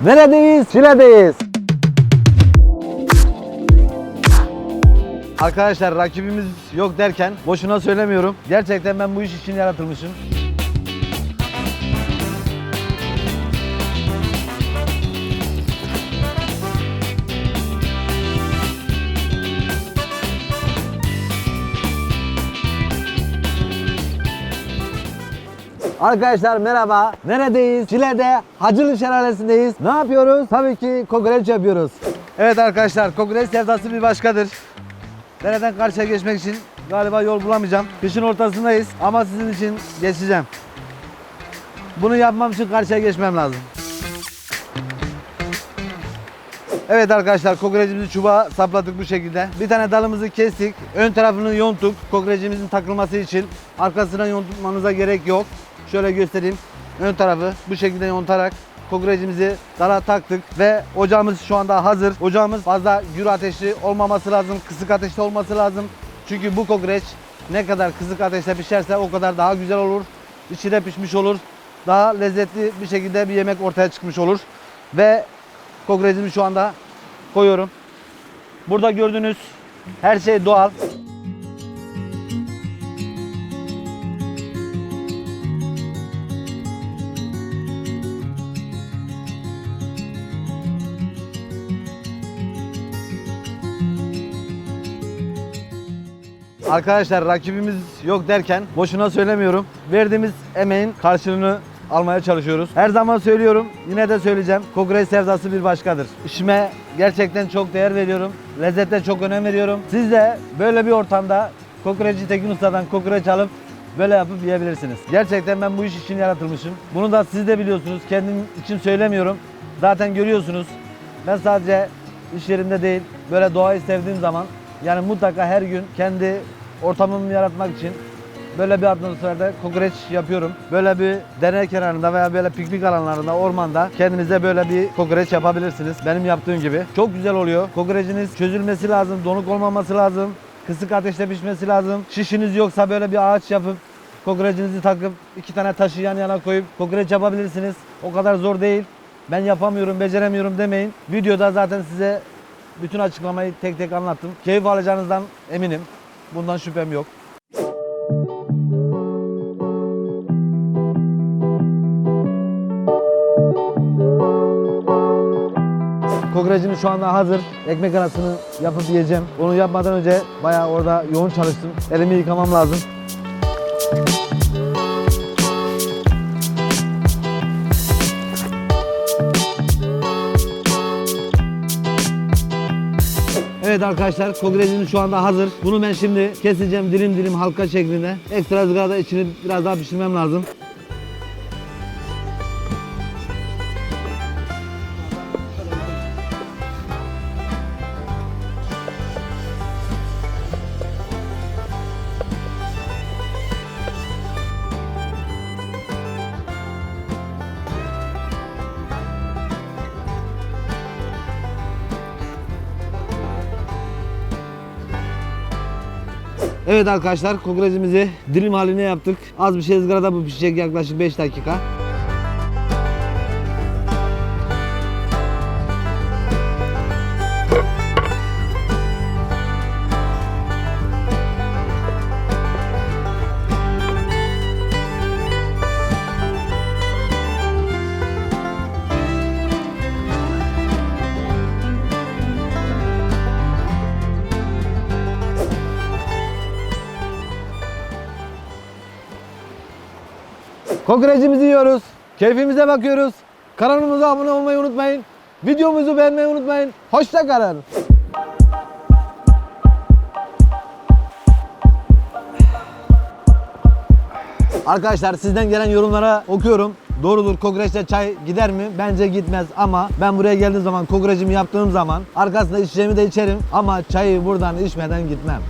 Neredeyiz? Çile'deyiz. Arkadaşlar rakibimiz yok derken boşuna söylemiyorum. Gerçekten ben bu iş için yaratılmışım. Arkadaşlar merhaba. Neredeyiz? Çile'de Hacılı Şelalesi'ndeyiz. Ne yapıyoruz? Tabii ki kokoreç yapıyoruz. Evet arkadaşlar kokoreç sevdası bir başkadır. Dereden karşıya geçmek için galiba yol bulamayacağım. Kışın ortasındayız ama sizin için geçeceğim. Bunu yapmam için karşıya geçmem lazım. Evet arkadaşlar kokorecimizi çubuğa sapladık bu şekilde. Bir tane dalımızı kestik. Ön tarafını yonttuk. Kokorecimizin takılması için. Arkasına yontmanıza gerek yok. Şöyle göstereyim. Ön tarafı bu şekilde yontarak kokorecimizi dala taktık ve ocağımız şu anda hazır. Ocağımız fazla gür ateşli olmaması lazım. Kısık ateşte olması lazım. Çünkü bu kokoreç ne kadar kısık ateşte pişerse o kadar daha güzel olur. İçi de pişmiş olur. Daha lezzetli bir şekilde bir yemek ortaya çıkmış olur. Ve kokorecimi şu anda koyuyorum. Burada gördüğünüz her şey doğal. Arkadaşlar rakibimiz yok derken boşuna söylemiyorum. Verdiğimiz emeğin karşılığını almaya çalışıyoruz. Her zaman söylüyorum, yine de söyleyeceğim. Kokoreç sevdası bir başkadır. İşime gerçekten çok değer veriyorum. Lezzete çok önem veriyorum. Siz de böyle bir ortamda kokoreççi Tekin Usta'dan kokoreç alıp böyle yapıp yiyebilirsiniz. Gerçekten ben bu iş için yaratılmışım. Bunu da siz de biliyorsunuz. Kendim için söylemiyorum. Zaten görüyorsunuz. Ben sadece iş yerinde değil, böyle doğayı sevdiğim zaman yani mutlaka her gün kendi ortamımı yaratmak için böyle bir atmosferde kokoreç yapıyorum. Böyle bir dere kenarında veya böyle piknik alanlarında, ormanda kendinize böyle bir kokoreç yapabilirsiniz. Benim yaptığım gibi. Çok güzel oluyor. Kokoreciniz çözülmesi lazım, donuk olmaması lazım. Kısık ateşte pişmesi lazım. Şişiniz yoksa böyle bir ağaç yapıp kokorecinizi takıp iki tane taşı yan yana koyup kokoreç yapabilirsiniz. O kadar zor değil. Ben yapamıyorum, beceremiyorum demeyin. Videoda zaten size bütün açıklamayı tek tek anlattım. Keyif alacağınızdan eminim. Bundan şüphem yok. Kokorecimiz şu anda hazır. Ekmek arasını yapıp yiyeceğim. Onu yapmadan önce bayağı orada yoğun çalıştım. Elimi yıkamam lazım. Evet arkadaşlar kokorecimiz şu anda hazır. Bunu ben şimdi keseceğim dilim dilim halka şeklinde. Ekstra ızgarada içini biraz daha pişirmem lazım. Evet arkadaşlar kokorecimizi dilim haline yaptık. Az bir şey ızgarada bu pişecek yaklaşık 5 dakika. Kokorecimizi yiyoruz. Keyfimize bakıyoruz. Kanalımıza abone olmayı unutmayın. Videomuzu beğenmeyi unutmayın. Hoşça kalın. Arkadaşlar sizden gelen yorumlara okuyorum. Doğrudur kokoreçle çay gider mi? Bence gitmez ama ben buraya geldiğim zaman kokorecimi yaptığım zaman arkasında içeceğimi de içerim ama çayı buradan içmeden gitmem.